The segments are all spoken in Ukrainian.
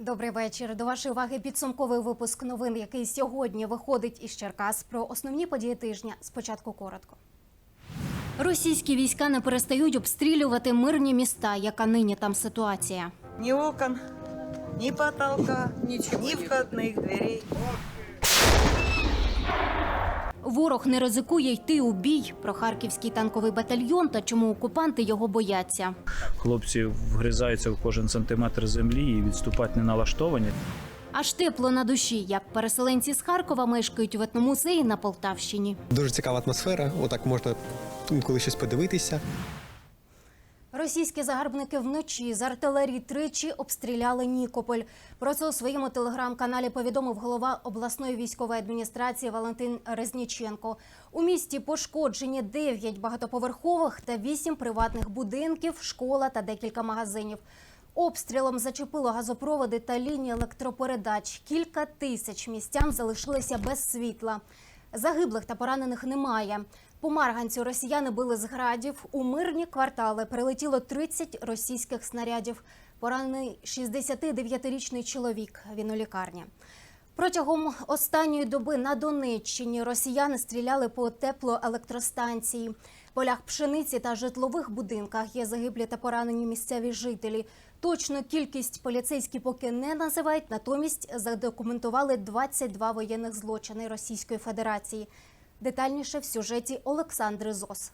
Добрий вечір. До вашої уваги підсумковий випуск новин, який сьогодні виходить із Черкас про основні події тижня. Спочатку коротко. Російські війська не перестають обстрілювати мирні міста. Яка нині там ситуація? Ні окон, ні потолка, ні входних дверей. Ворог не ризикує йти у бій про харківський танковий батальйон та чому окупанти його бояться. Хлопці вгризаються в кожен сантиметр землі і відступати не налаштовані. Аж тепло на душі, як переселенці з Харкова мешкають в етномузеї на Полтавщині. Дуже цікава атмосфера. Отак можна коли щось подивитися. Російські загарбники вночі з артилерії тричі обстріляли Нікополь. Про це у своєму телеграм-каналі повідомив голова обласної військової адміністрації Валентин Резніченко. У місті пошкоджені 9 багатоповерхових та 8 приватних будинків, школа та декілька магазинів. Обстрілом зачепило газопроводи та лінії електропередач. Кілька тисяч містян залишилися без світла. Загиблих та поранених немає. По Марганцю росіяни били з градів. У мирні квартали прилетіло 30 російських снарядів. Поранений 69-річний чоловік. Він у лікарні. Протягом останньої доби на Донеччині росіяни стріляли по теплоелектростанції. Полях пшениці та житлових будинках є загиблі та поранені місцеві жителі. Точну кількість поліцейські поки не називають, натомість задокументували 22 воєнних злочини Російської Федерації. Детальніше в сюжеті Олександри Зос.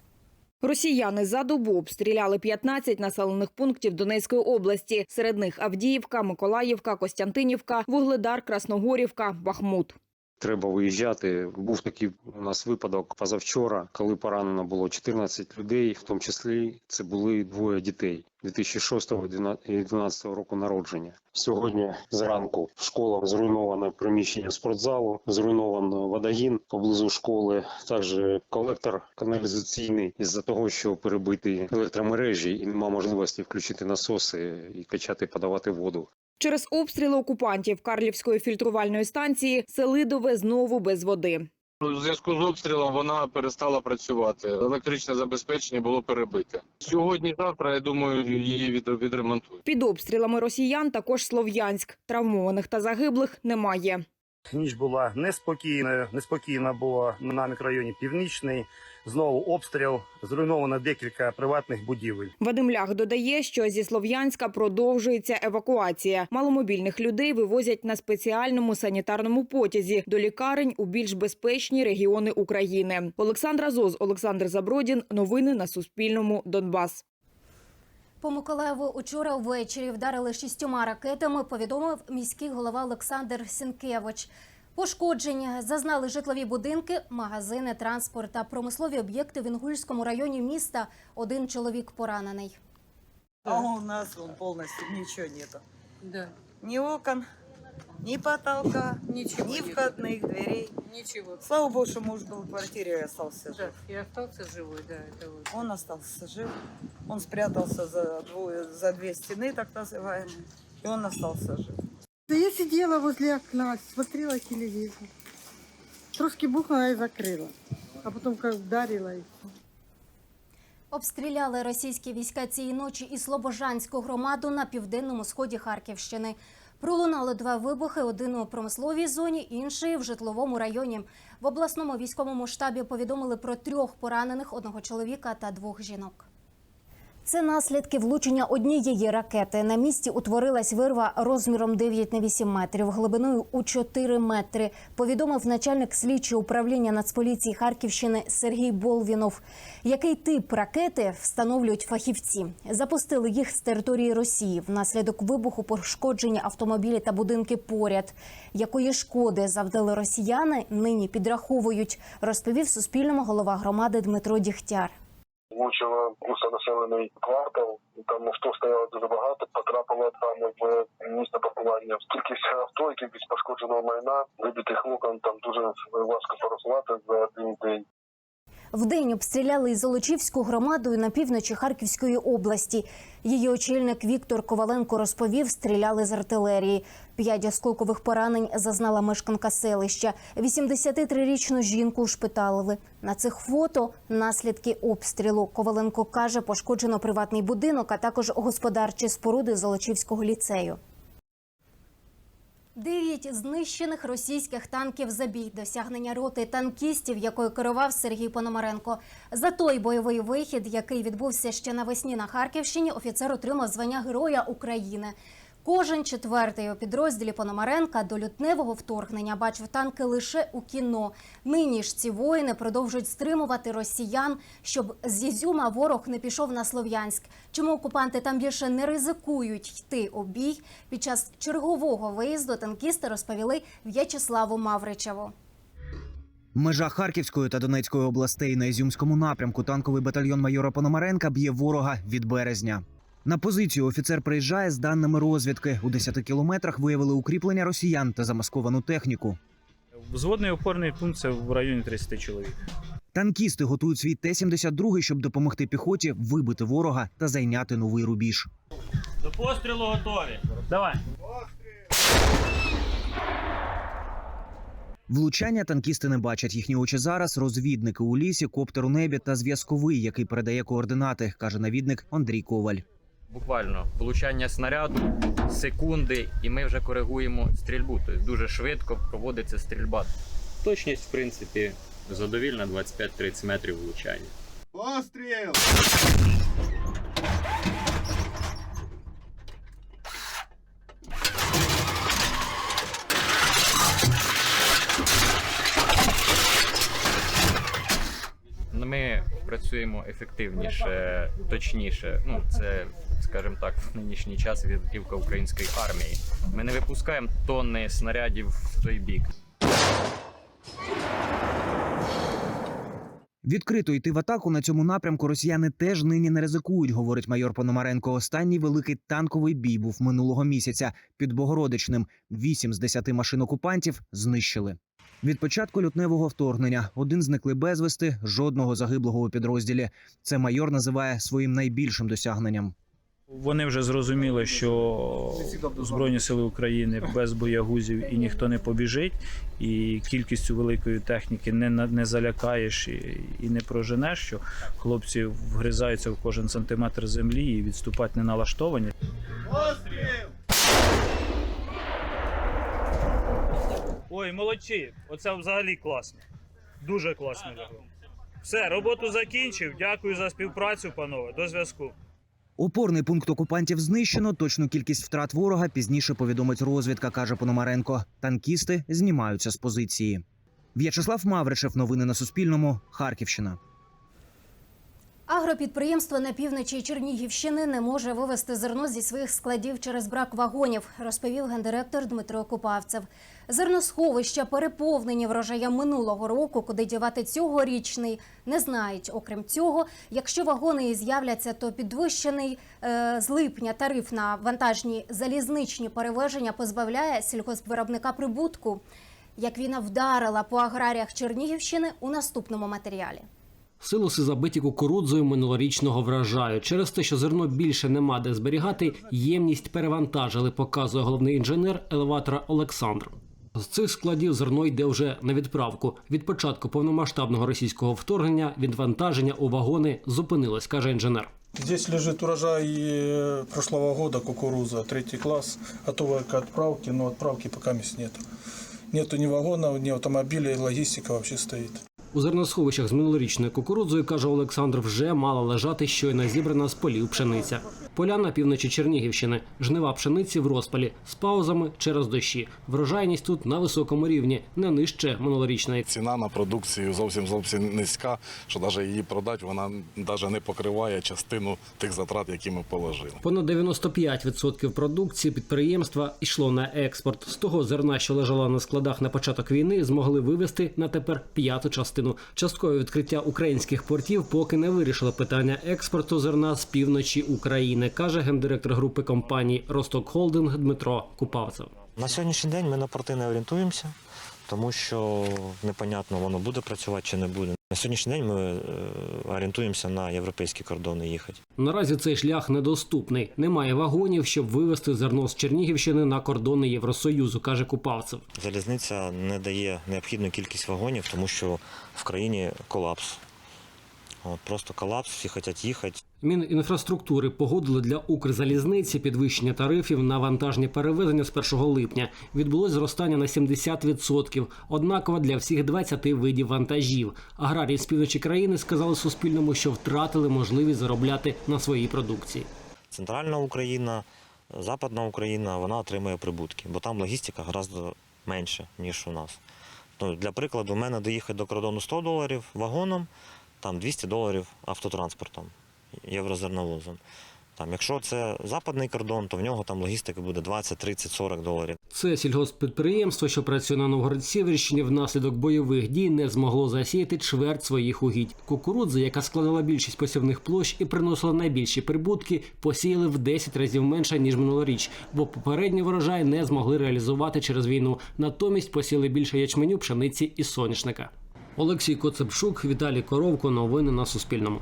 Росіяни за добу обстріляли 15 населених пунктів Донецької області. Серед них Авдіївка, Миколаївка, Костянтинівка, Вугледар, Красногорівка, Бахмут. Треба виїжджати. Був такий у нас випадок позавчора, коли поранено було 14 людей, в тому числі це були двоє дітей 2006 і 2012 року народження. Сьогодні зранку школа зруйноване приміщення спортзалу, зруйновано водогін поблизу школи, також колектор каналізаційний із-за того, що перебиті електромережі і немає можливості включити насоси і качати, подавати воду. Через обстріли окупантів Карлівської фільтрувальної станції Селидове знову без води. У зв'язку з обстрілом вона перестала працювати. Електричне забезпечення було перебите. Сьогодні-завтра, я думаю, її від, відремонтують. Під обстрілами росіян також Слов'янськ. Травмованих та загиблих немає. Ніч була неспокійною. Неспокійна була на мікрорайоні Північний. Знову обстріл. Зруйновано декілька приватних будівель. Вадим Лях додає, що зі Слов'янська продовжується евакуація. Маломобільних людей вивозять на спеціальному санітарному потязі до лікарень у більш безпечні регіони України. Олександра Зоз, Олександр Забродін. Новини на Суспільному. Донбас. По Миколаєву учора ввечері вдарили шістьома ракетами, повідомив міський голова Олександр Сінкевич. Пошкодження зазнали житлові будинки, магазини, транспорт та промислові об'єкти в Інгульському районі міста. Один чоловік поранений. А у нас повністю нічого немає. Да, Ни окон, ни потолка, Ничего ни нету. входных дверей. нічого. Слава богу, что муж был в квартире и остался жив. і остался живой. Да, это вот. Он остался жив. Он спрятался за, двое, за две стены, так называемые. И он остался жив. Да я сидела возле окна, смотрела телевизор. Трошки бухнула и закрыла. А потом как ударила и всё. Обстріляли російські війська цієї ночі і Слобожанську громаду на південному сході Харківщини. Пролунали два вибухи: один у промисловій зоні, інший в житловому районі. В обласному військовому штабі повідомили про трьох поранених одного чоловіка та двох жінок. Це наслідки влучення однієї ракети. На місці утворилась вирва розміром 9 на 8 метрів, глибиною у 4 метри. Повідомив начальник слідчого управління Нацполіції Харківщини Сергій Болвінов. Який тип ракети встановлюють фахівці? Запустили їх з території Росії. Внаслідок вибуху пошкоджені автомобілі та будинки поряд. Якої шкоди завдали росіяни, нині підраховують, розповів Суспільному голова громади Дмитро Дігтяр. Влучило густонаселений квартал. Там авто стояло дуже багато, потрапило там в місце паркування. Кількість авто, кількість пошкодженого майна, вибитих вікон, там дуже важко порахувати за один день. Вдень обстріляли із Золочівську громадою на півночі Харківської області. Її очільник Віктор Коваленко розповів, стріляли з артилерії. П'ять осколкових поранень зазнала мешканка селища. 83-річну жінку ушпиталили. На цих фото наслідки обстрілу. Коваленко каже, пошкоджено приватний будинок, а також господарчі споруди Золочівського ліцею. Дев'ять знищених російських танків за бій, досягнення роти танкістів, якою керував Сергій Пономаренко. За той бойовий вихід, який відбувся ще навесні на Харківщині, офіцер отримав звання Героя України. Кожен четвертий у підрозділі Пономаренка до лютневого вторгнення бачив танки лише у кіно. Нині ж ці воїни продовжують стримувати росіян, щоб з Ізюма ворог не пішов на Слов'янськ. Чому окупанти там більше не ризикують йти у бій? Під час чергового виїзду танкісти розповіли В'ячеславу Мавричеву. Межа Харківської та Донецької областей на Ізюмському напрямку танковий батальйон майора Пономаренка б'є ворога від березня. На позицію офіцер приїжджає з даними розвідки. У 10 кілометрах виявили укріплення росіян та замасковану техніку. Взводний опорний пункт це в районі 30 чоловік. Танкісти готують свій Т-72, щоб допомогти піхоті вибити ворога та зайняти новий рубіж. До пострілу готові. Давай. Влучання танкісти не бачать. Їхні очі зараз розвідники у лісі, коптер у небі та зв'язковий, який передає координати, каже навідник Андрій Коваль. Буквально влучання снаряду, секунди, і ми вже коригуємо стрільбу. Тобто дуже швидко проводиться стрільба. Точність, в принципі, задовільна 25-30 метрів влучання. Ми працюємо ефективніше, точніше. Ну, це, скажімо так, в нинішній час відбівка української армії. Ми не випускаємо тонни снарядів в той бік. Відкрито йти в атаку на цьому напрямку росіяни теж нині не ризикують, говорить майор Пономаренко. Останній великий танковий бій був минулого місяця під Богородичним. Вісім з десяти машин окупантів знищили. Від початку лютневого вторгнення один зникли безвісти, жодного загиблого у підрозділі. Це майор називає своїм найбільшим досягненням. Вони вже зрозуміли, що Збройні сили України без боягузів і ніхто не побіжить, і кількістю великої техніки не, не залякаєш і, і не проженеш, що хлопці вгризаються в кожен сантиметр землі і відступати не налаштовані. Ой, молодці! Оце взагалі класно. Дуже класно лягло. Все, роботу закінчив. Дякую за співпрацю, панове. До зв'язку. Опорний пункт окупантів знищено. Точну кількість втрат ворога пізніше повідомить розвідка, каже Пономаренко. Танкісти знімаються з позиції. В'ячеслав Мавричев. Новини на Суспільному. Харківщина. Агропідприємство на півночі Чернігівщини не може вивезти зерно зі своїх складів через брак вагонів, розповів гендиректор Дмитро Купавцев. Зерносховища переповнені врожаєм минулого року, куди дівати цьогорічний, не знають. Окрім цього, якщо вагони і з'являться, то підвищений е, з липня тариф на вантажні залізничні перевезення позбавляє сільгоспвиробника прибутку. Як війна вдарила по аграріях Чернігівщини у наступному матеріалі. Силоси забиті кукурудзою минулорічного врожаю. Через те, що зерно більше нема де зберігати, ємність перевантажили, показує головний інженер елеватора Олександр. З цих складів зерно йде вже на відправку. Від початку повномасштабного російського вторгнення відвантаження у вагони зупинилось, каже інженер. Здесь лежит урожай э, прошлого года, кукуруза, третий класс, готовая к отправке, но отправки пока нету. Нету ни вагонов, ни автомобилей, логистика вообще стоит. У зерносховищах з минулорічною кукурудзою, каже Олександр, вже мала лежати щойно зібрана з полів пшениця. Поля на півночі Чернігівщини, жнива пшениці в розпалі з паузами через дощі. Врожайність тут на високому рівні, не нижче минулорічної. Ціна на продукцію зовсім зовсім низька, що навіть її продати вона навіть не покриває частину тих затрат, які ми положили. Понад 95% продукції підприємства йшло на експорт. З того зерна, що лежало на складах на початок війни, змогли вивезти на тепер п'яту частину. Часткове відкриття українських портів поки не вирішило питання експорту зерна з півночі України, каже гендиректор групи компаній Росток Холдинг Дмитро Купавцев. На сьогоднішній день ми на порти не орієнтуємося, тому що непонятно, воно буде працювати чи не буде. На сьогоднішній день ми е, орієнтуємося на європейські кордони їхати. Наразі цей шлях недоступний. Немає вагонів, щоб вивезти зерно з Чернігівщини на кордони Євросоюзу, каже Купавцев. Залізниця не дає необхідну кількість вагонів, тому що в країні колапс. От, просто колапс, всі хочуть їхати. Мінінфраструктури погодили для Укрзалізниці підвищення тарифів на вантажні перевезення з 1 липня. Відбулось зростання на 70%, однаково для всіх 20 видів вантажів. Аграрії з півночі країни сказали Суспільному, що втратили можливість заробляти на своїй продукції. Центральна Україна, Западна Україна, вона отримує прибутки, бо там логістика гораздо менша, ніж у нас. Ну, для прикладу, у мене доїхати до кордону 100 доларів вагоном, там 200 доларів автотранспортом, єврозерновозом. Там, якщо це западний кордон, то в нього там логістика буде 20, 30, 40 доларів. Це сільгосппідприємство, що працює на Новгород-Сіверщині, внаслідок бойових дій не змогло засіяти чверть своїх угідь. Кукурудзи, яка складала більшість посівних площ і приносила найбільші прибутки, посіяли в 10 разів менше ніж минулоріч, бо попередній врожай не змогли реалізувати через війну. Натомість посіяли більше ячменю, пшениці і соняшника. Олексій Коцепшук, Віталій Коровко. Новини на Суспільному.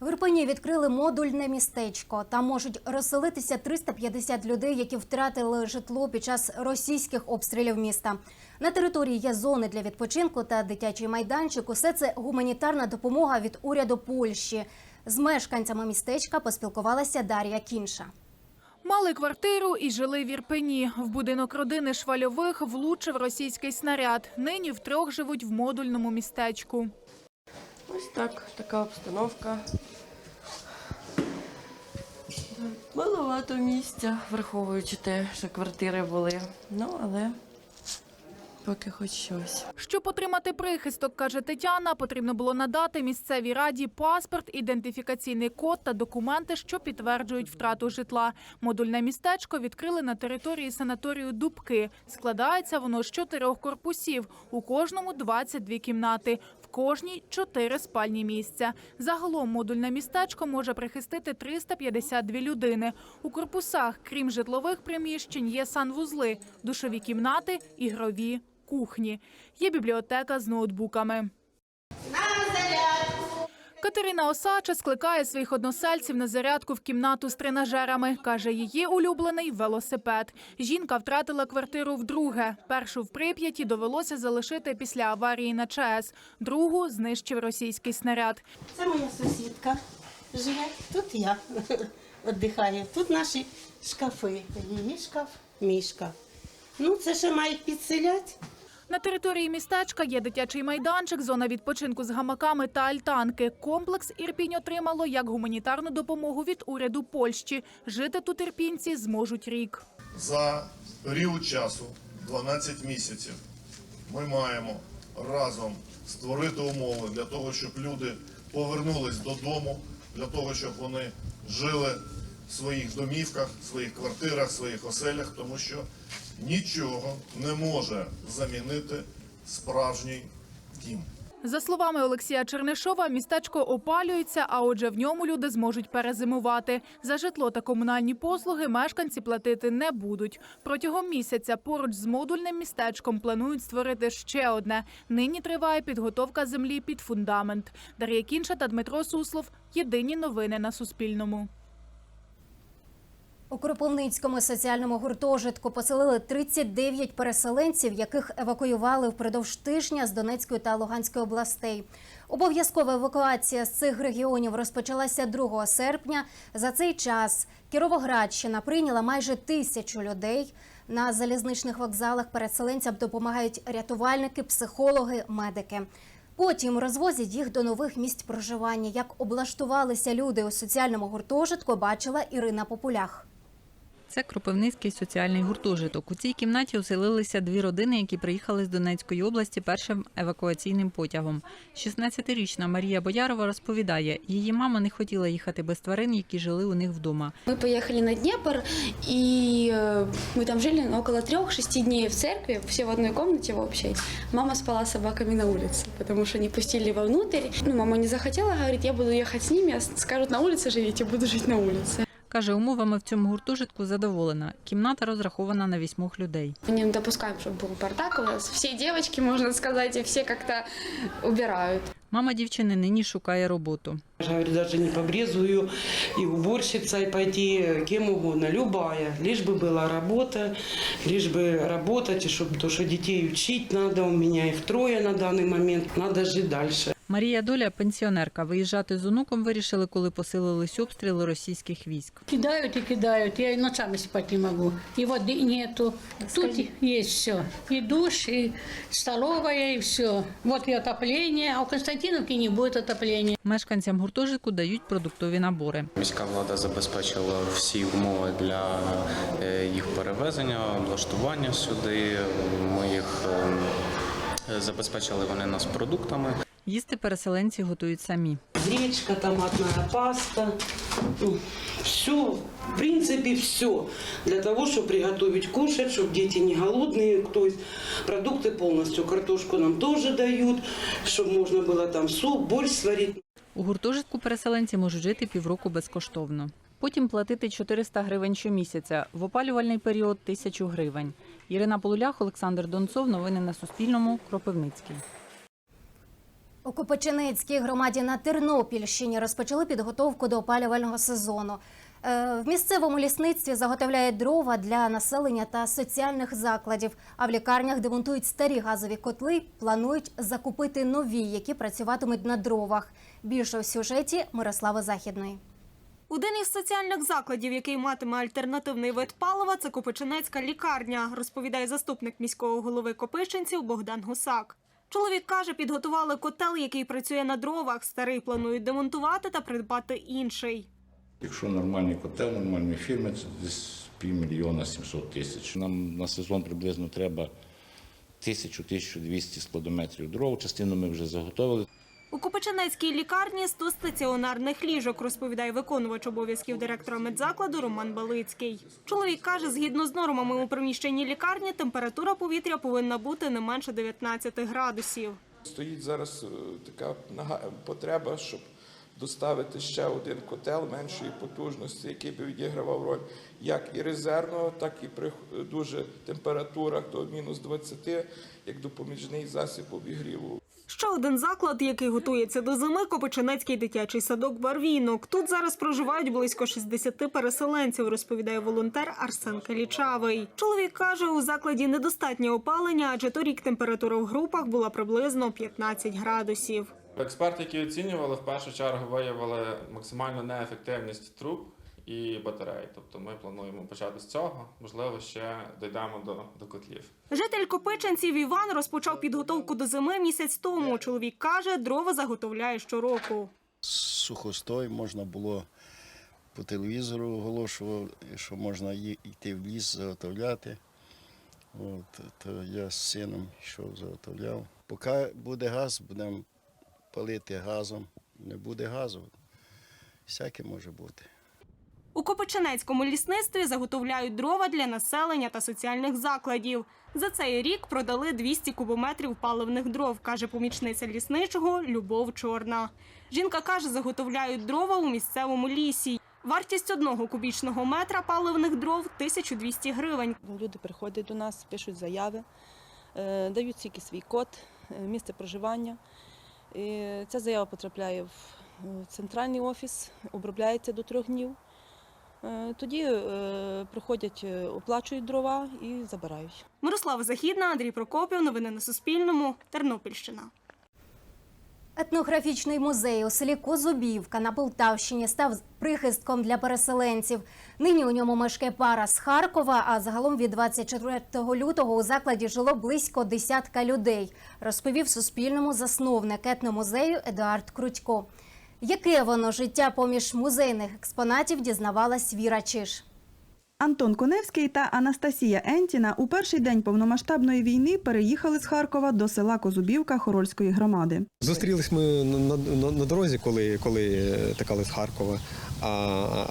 В Ірпені відкрили модульне містечко. Там можуть розселитися 350 людей, які втратили житло під час російських обстрілів міста. На території є зони для відпочинку та дитячий майданчик. Усе це гуманітарна допомога від уряду Польщі. З мешканцями містечка поспілкувалася Дар'я Кінша. Мали квартиру і жили в Ірпені. В будинок родини Швальових влучив російський снаряд. Нині втрьох живуть в модульному містечку. Ось так, така обстановка. Маловато місця, враховуючи те, що квартири були. Ну, але поки хоч щось. Щоб отримати прихисток, каже Тетяна, потрібно було надати місцевій раді паспорт, ідентифікаційний код та документи, що підтверджують втрату житла. Модульне містечко відкрили на території санаторію Дубки. Складається воно з чотирьох корпусів. У кожному 22 кімнати. Кожній чотири спальні місця. Загалом модульне містечко може прихистити 352 людини. У корпусах, крім житлових приміщень, є санвузли, душові кімнати, ігрові, кухні. Є бібліотека з ноутбуками. Катерина Осача скликає своїх односельців на зарядку в кімнату з тренажерами. Каже, її улюблений велосипед. Жінка втратила квартиру вдруге. Першу в Прип'яті довелося залишити після аварії на ЧАЕС. Другу знищив російський снаряд. Це моя сусідка живе. Тут я віддихаю. Тут наші шкафи. Її шкаф, мій шкаф. Ну, це ще мають підселяти. На території містечка є дитячий майданчик, зона відпочинку з гамаками та альтанки. Комплекс Ірпінь отримало як гуманітарну допомогу від уряду Польщі. Жити тут ірпінці зможуть рік. За період часу, 12 місяців, ми маємо разом створити умови для того, щоб люди повернулись додому, для того, щоб вони жили в своїх домівках, своїх квартирах, своїх оселях, тому що нічого не може замінити справжній дім. За словами Олексія Чернишова, містечко опалюється, а отже, в ньому люди зможуть перезимувати. За житло та комунальні послуги мешканці платити не будуть. Протягом місяця поруч з модульним містечком планують створити ще одне. Нині триває підготовка землі під фундамент. Дар'я Кінша та Дмитро Суслов. Єдині новини на Суспільному. У Кропивницькому соціальному гуртожитку поселили 39 переселенців, яких евакуювали впродовж тижня з Донецької та Луганської областей. Обов'язкова евакуація з цих регіонів розпочалася 2 серпня. За цей час Кіровоградщина прийняла майже тисячу людей. На залізничних вокзалах переселенцям допомагають рятувальники, психологи, медики. Потім розвозять їх до нових місць проживання. Як облаштувалися люди у соціальному гуртожитку, бачила Ірина Популях. Це Кропивницький соціальний гуртожиток. У цій кімнаті оселилися дві родини, які приїхали з Донецької області першим евакуаційним потягом. 16-річна Марія Боярова розповідає, її мама не хотіла їхати без тварин, які жили у них вдома. Мы поехали на Днепр, и э, мы там жили около трех-шести дней в церкви, все в одной комнате в общей. Мама спала с собаками на улице, потому что не пустили вовнутрь. Ну, мама не захотела, говорит, я буду ехать с ними, а скажут, на улице живите, буду жить на улице. Каже, умовами в цьому гуртожитку задоволена. Кімната розрахована на вісьмох людей. Мы не допускаем, чтобы был бардак у нас. Все девочки, можно сказать, и все как-то убирают. Мама дівчини нині шукає роботу. Я говорю, даже не побрезую и уборщица, и пойти кем угодно, любая. Лишь бы была работа, лишь бы работать, и чтобы то, что детей учить надо, у меня их трое на данный момент, надо жить дальше. Марія Доля пенсіонерка. Виїжджати з онуком вирішили, коли посилились обстріли російських військ. Кидают и кидают, я и ночами спать не могу. И воды нету. Тут есть все. И душ, и столовая, и все. Вот и отопление, а у Константиновки не будет отопления. Мешканцям гуртожитку дають продуктові набори. Міська влада забезпечила всі умови для е, їх перевезення, облаштування сюди. Ми їх е, забезпечили вони нас продуктами. Їсти переселенці готують самі. Гречка, томатная паста. Ну, все, в принципе, все. Для того, чтобы приготовить кушать, чтобы дети не голодные. То есть продукты полностью, картошку нам тоже дают, чтобы можно было там суп, борщ сварить. У гуртожитку переселенці можуть жити півроку безкоштовно. Потім платити 400 гривень щомісяця. В опалювальний період – 1000 гривень. Ірина Полулях, Олександр Донцов. Новини на Суспільному. Кропивницький. У Копичинецькій громаді на Тернопільщині розпочали підготовку до опалювального сезону. Е, В місцевому лісництві заготовляють дрова для населення та соціальних закладів. А в лікарнях демонтують старі газові котли. Планують закупити нові, які працюватимуть на дровах. Більше у сюжеті Мирослави Західної. Один із соціальних закладів, який матиме альтернативний вид палива, це Копичинецька лікарня, розповідає заступник міського голови Копичинців Богдан Гусак. Чоловік каже, підготували котел, який працює на дровах. Старий планують демонтувати та придбати інший. Якщо нормальний котел, нормальні фірми, це десь півмільйона 700 тисяч. Нам на сезон приблизно треба 1000-1200 складометрів дров. Частину ми вже заготовили. У Копичинецькій лікарні 100 стаціонарних ліжок, розповідає виконувач обов'язків директора медзакладу Роман Балицький. Чоловік каже, згідно з нормами у приміщенні лікарні, температура повітря повинна бути не менше 19 градусів. Стоїть зараз е, така потреба, щоб доставити ще один котел меншої потужності, який би відігравав роль як і резервного, так і при дуже температурах до мінус 20, як допоміжний засіб обігріву. Ще один заклад, який готується до зими, Копичинецький дитячий садок Барвінок. Тут зараз проживають близько 60 переселенців, розповідає волонтер Арсен Калічавий. Чоловік каже, у закладі недостатнє опалення, адже торік температура в групах була приблизно 15 градусів. Експерти, які оцінювали, в першу чергу виявили максимальну неефективність труб і батарей. Тобто ми плануємо почати з цього. Можливо, ще дійдемо до, до котлів. Житель Копичинців Іван розпочав підготовку до зими місяць тому. Чоловік каже, дрова заготовляє щороку. сухостой можна було по телевізору оголошував, що можна йти в ліс заготовляти. От, то я з сином йшов, заготовляв. Поки буде газ, будемо палити газом. Не буде газу, всяке може бути. У Копичинецькому лісництві заготовляють дрова для населення та соціальних закладів. За цей рік продали 200 кубометрів паливних дров, каже помічниця лісничого Любов Чорна. Жінка каже, заготовляють дрова у місцевому лісі. Вартість одного кубічного метра паливних дров 1200 гривень. Люди приходять до нас, пишуть заяви, е, дають тільки свій код, е, місце проживання. І ця заява потрапляє в е, центральний офіс, обробляється до трьох днів. Е, Тоді е, приходять, е, оплачують дрова і забирають. Мирослава Західна, Андрій Прокопів. Новини на Суспільному. Тернопільщина. Етнографічний музей у селі Козубівка на Полтавщині став прихистком для переселенців. Нині у ньому мешкає пара з Харкова, а загалом від 24 лютого у закладі жило близько десятка людей, розповів Суспільному засновник етномузею Едуард Крутько. Яке воно життя поміж музейних експонатів дізнавалась Віра Чиш. Антон Коневський та Анастасія Ентіна у перший день повномасштабної війни переїхали з Харкова до села Козубівка Хорольської громади. Зустрілись ми на, на, на, дорозі, коли, коли текали з Харкова, а,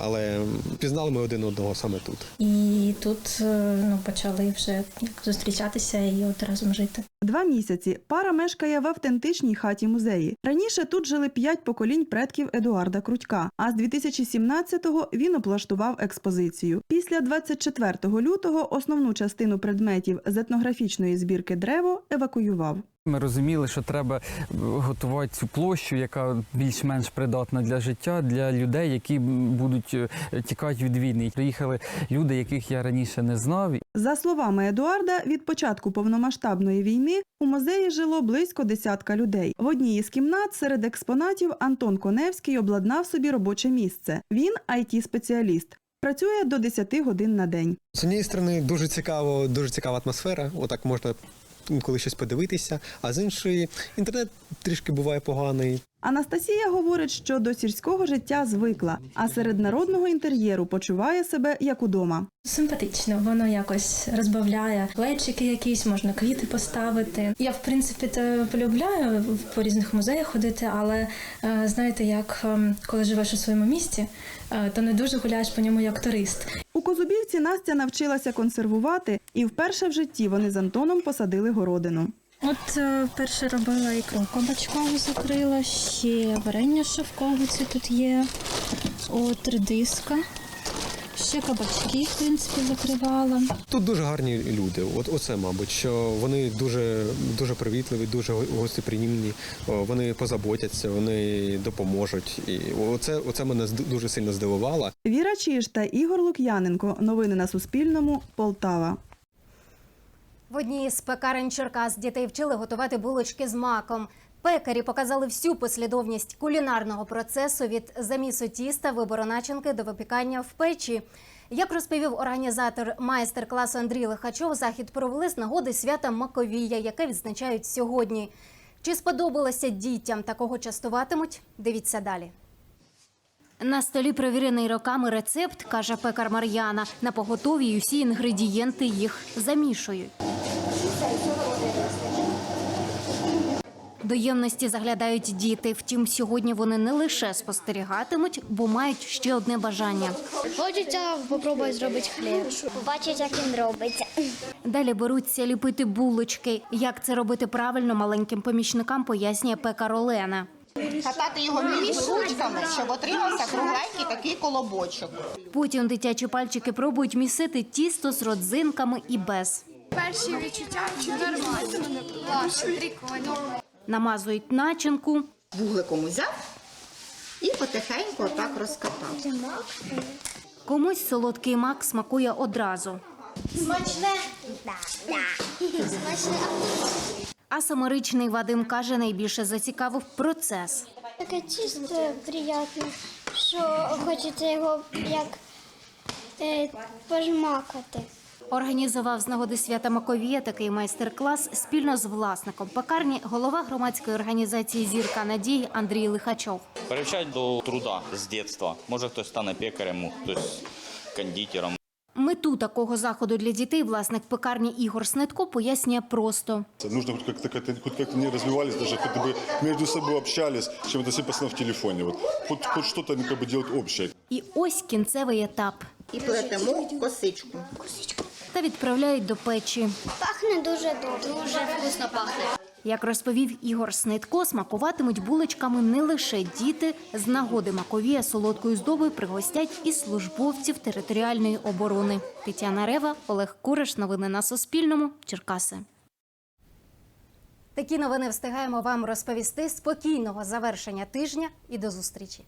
але пізнали ми один одного саме тут. І тут е, ну, почали вже зустрічатися і от разом жити. Два місяці пара мешкає в автентичній хаті музеї. Раніше тут жили п'ять поколінь предків Едуарда Крутька. А з 2017-го він облаштував експозицію. Після 24 лютого основну частину предметів з етнографічної збірки древо евакуював. Ми розуміли, що треба готувати цю площу, яка більш-менш придатна для життя, для людей, які будуть е, тікати від війни. Приїхали люди, яких я раніше не знав. За словами Едуарда, від початку повномасштабної війни у музеї жило близько десятка людей. В одній із кімнат серед експонатів Антон Коневський обладнав собі робоче місце. Він it спеціаліст Працює до 10 годин на день. З однієї сторони, дуже цікаво, дуже цікава атмосфера. Отак можна коли щось подивитися. А з іншої, інтернет трішки буває поганий. Анастасія говорить, що до сільського життя звикла, а серед народного інтер'єру почуває себе як удома. Симпатично, воно якось розбавляє плечики якісь, можна квіти поставити. Я в принципі то полюбляю по різних музеях ходити, але е, знаєте, як ем, коли живеш у своєму місті, е, то не дуже гуляєш по ньому як турист. У Козубівці Настя навчилася консервувати, і вперше в житті вони з Антоном посадили городину. От е, перше робила ікру кабачкову закрила, ще варення шовковиці тут є, от редиска. Ще кабачки, в принципі, закривала. Тут дуже гарні люди. От оце, мабуть, що вони дуже дуже привітливі, дуже гостеприємні. Вони позаботяться, вони допоможуть. І оце, оце мене дуже сильно здивувало. Віра Чиж та Ігор Лук'яненко. Новини на Суспільному. Полтава. В одній з пекарень Черкас дітей вчили готувати булочки з маком. Пекарі показали всю послідовність кулінарного процесу від замісу тіста, вибору начинки до випікання в печі. Як розповів організатор майстер-класу Андрій Лихачов, захід провели з нагоди свята Маковія, яке відзначають сьогодні. Чи сподобалося дітям такого частуватимуть? Дивіться далі. На столі перевірений роками рецепт, каже пекар Мар'яна. На поготові й усі інгредієнти їх замішують. До ємності заглядають діти. Втім, сьогодні вони не лише спостерігатимуть, бо мають ще одне бажання. Хочеться спробувати зробити хліб. Побачити, як він робиться. Далі беруться ліпити булочки. Як це робити правильно маленьким помічникам, пояснює пекар Олена. Катати його між ручками, щоб отримався кругленький такий колобочок. Потім дитячі пальчики пробують місити тісто з родзинками і без. Перші відчуття нормально. Прикольно. Намазують начинку. Вугликом узяв і потихеньку отак розкатав. Комусь солодкий мак смакує одразу. Смачне? Смачне. А саморичний Вадим каже, найбільше зацікавив процес. Таке чисто приємне, що хочеться його як е, пожмакати. Організував з нагоди свята Маковія такий майстер-клас спільно з власником пекарні, голова громадської організації Зірка надії Андрій Лихачов. Привчать до труда з дитинства. Може хтось стане пекарем, хтось кондитером. Мету такого заходу для дітей власник пекарні Ігор Снитко пояснює просто. Нужно хоть как-то, как-то, хоть как-то не развивались, даже хоть бы между собой общались, чем это все постоянно в телефоне. Вот. Хоть, хоть что-то ну, как бы делать общее. І ось кінцевий етап. І плетемо косичку. Та відправляють до печі. Пахне дуже добре. Дуже вкусно пахне. Як розповів Ігор Снитко, смакуватимуть булочками не лише діти. З нагоди Маковія солодкою здобою пригостять і службовців територіальної оборони. Тетяна Рева, Олег Куриш. Новини на Суспільному. Черкаси. Такі новини встигаємо вам розповісти. Спокійного завершення тижня і до зустрічі.